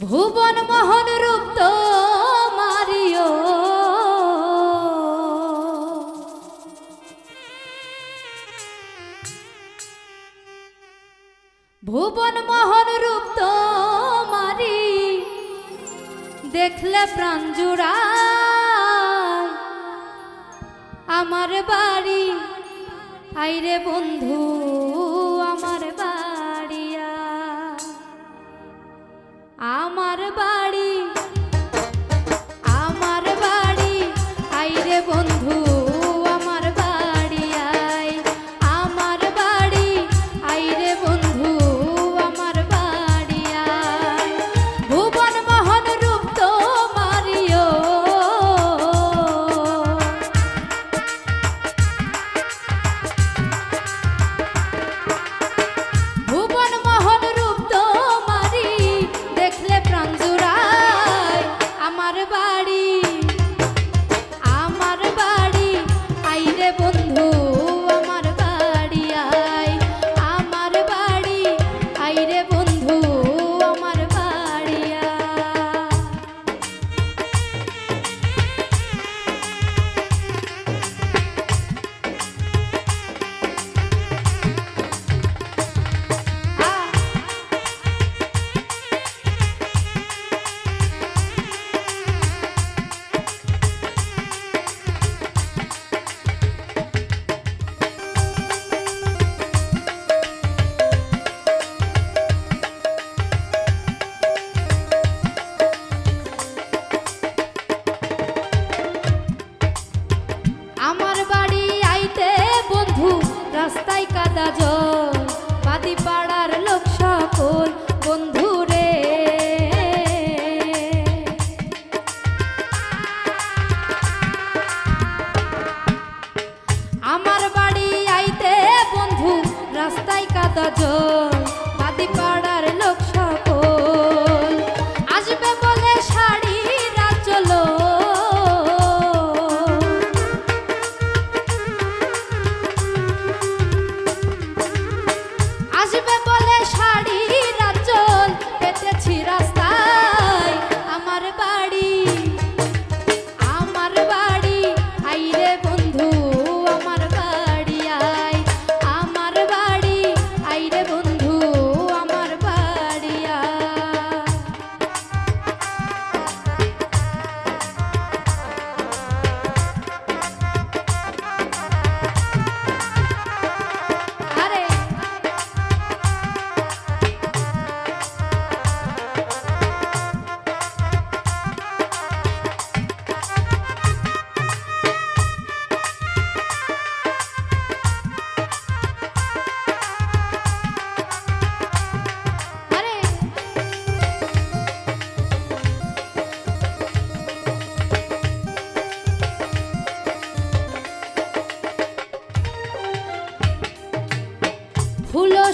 ভুবন মোহন রূপ তো মারিও। ভুবন মোহন রূপ তো মারি, দেখলে প্রাণ আমার বাড়ি, আইরে বন্ধু। আমার বা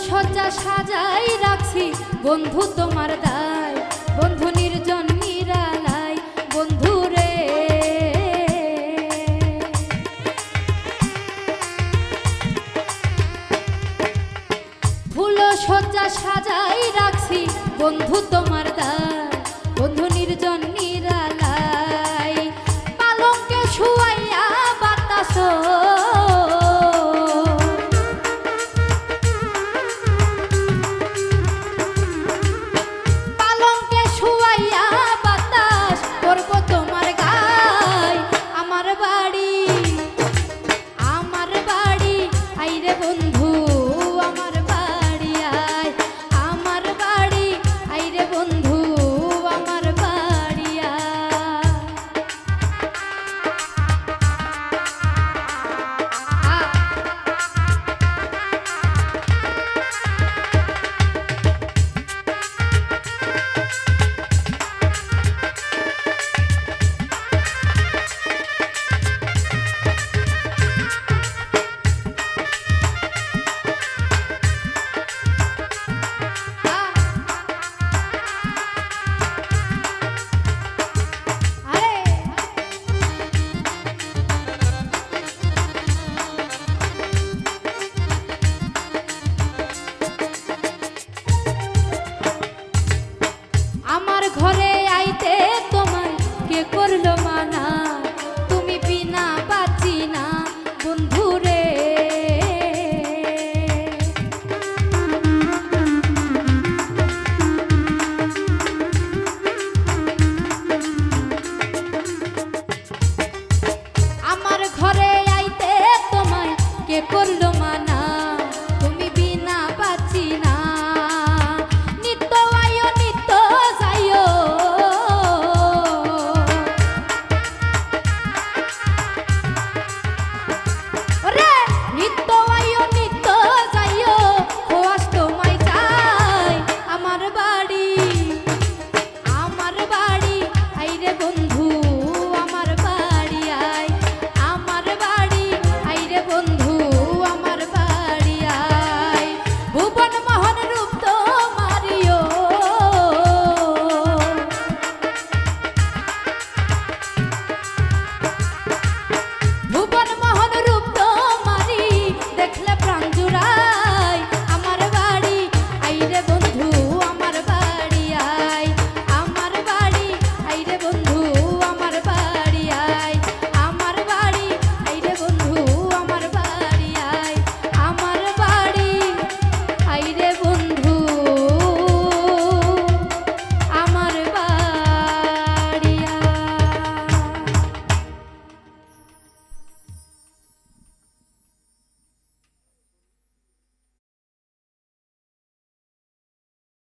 সজ্জা সাজাই রাখছি। বন্ধু তোমার দায়, বন্ধু নির্জন নিরালাই বন্ধু রে। ফুল সজ্জা সাজাই রাখছি। বন্ধু তোমার করল মানা।